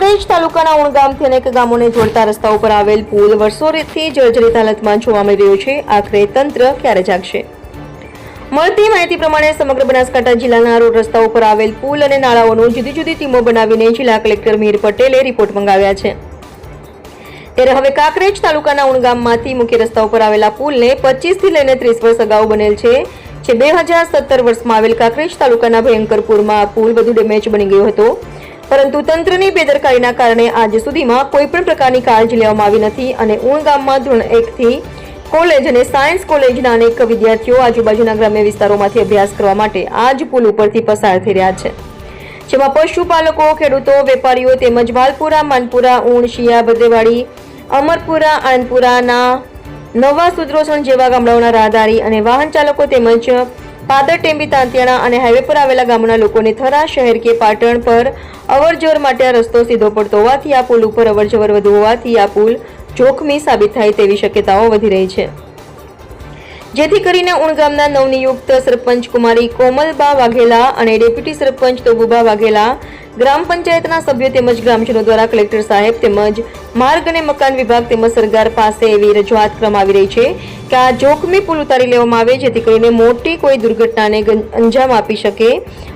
તાલુકાના ઉણ અનેક ગામોને જોડતા રસ્તા ઉપર આવેલ પુલ વર્ષોથી જર્જરિત હાલતમાં જોવા મળી રહ્યો છે. આખરે તંત્ર ક્યારે જાગશે? મળતી માહિતી પ્રમાણે સમગ્ર બનાસકાંઠા જિલ્લાના રોડ રસ્તા ઉપર આવેલ પુલ અને નાળાઓનું જુદી જુદી ટીમો બનાવીને જિલ્લા કલેક્ટર મિહિર પટેલે રિપોર્ટ મંગાવ્યા છે. ત્યારે હવે કાંકરેજ તાલુકાના ઉણ ગામમાંથી મુખ્ય રસ્તા ઉપર આવેલા પુલને પચીસથી લઈને ત્રીસ વર્ષ અગાઉ બનેલ છે, જે બે હજાર સત્તર વર્ષમાં આવેલ કાંકરેજ તાલુકાના ભયંકરપુરમાં આ પુલ વધુ ડેમેજ બની ગયો હતો. પરંતુ તંત્રની બેદરકારીના કારણે આજ સુધીમાં કોઈ પણ પ્રકારની કાળજી લેવામાં આવી નથી અને ઊણ ગામમાં ધોરણ એકથી કોલેજ અને સાયન્સ કોલેજના અનેક વિદ્યાર્થીઓ આજુબાજુના ગ્રામ્ય વિસ્તારોમાંથી અભ્યાસ કરવા માટે આ જ પુલ ઉપરથી પસાર થઈ રહ્યા છે. જેમાં પશુપાલકો, ખેડૂતો, વેપારીઓ તેમજ વાલપુરા, માનપુરા ઊણ શિયા બદ્રેવાડી અમરપુરા આનપુરાના નવા સુદ્રોસણ જેવા ગામડાઓના રાહદારી અને વાહન ચાલકો તેમજ પાદર ટેમ્બી તાંતિયાણા અને હાઈવે પર આવેલા ગામના લોકોને થરા શહેર કે પાટણ પર અવરજવર માટે આ રસ્તો સીધો પડતો હોવાથી આ પુલ ઉપર અવરજવર વધુ હોવાથી આ પુલ જોખમી સાબિત થાય તેવી શક્યતાઓ વધી રહી છે. જેથી કરીને ઉણ ગામના નવનિયુક્ત સરપંચ કુમારી કોમલબા વાઘેલા અને ડેપ્યુટી સરપંચ તોબુબા વાઘેલા, ગ્રામ પંચાયતના સભ્યો તેમજ ગ્રામજનો દ્વારા કલેક્ટર સાહેબ તેમજ માર્ગ અને મકાન વિભાગ તેમજ સરકાર પાસે એવી રજૂઆત કરવામાં આવી રહી છે કે જોખમી પુલ ઉતારી લેવામાં આવે જેથી કરીને મોટી કોઈ દુર્ઘટનાને અંજામ આપી શકે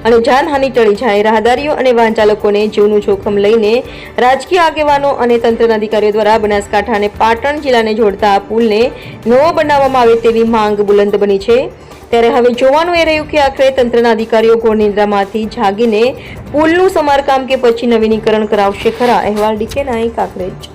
અને જાનહાનિ ટળી જાય. રાહદારીઓ અને વાહન ચાલકોને જીવનું જોખમ લઈને રાજકીય આગેવાનો અને તંત્રના અધિકારીઓ દ્વારા બનાસકાંઠા અને પાટણ જિલ્લાને જોડતા આ પુલને નવો બનાવવામાં આવે તેવી માંગ બુલંદ બની છે. ત્યારે હવે જોવાનું એ રહ્યું કે આખરે તંત્રના અધિકારીઓ ઘોર નિંદ્રામાંથી જાગીને પુલનું સમારકામ કે પછી નવીનીકરણ કરાવશે ખરા? અહેવાલ ડીકે નાઈ કાંકરેજ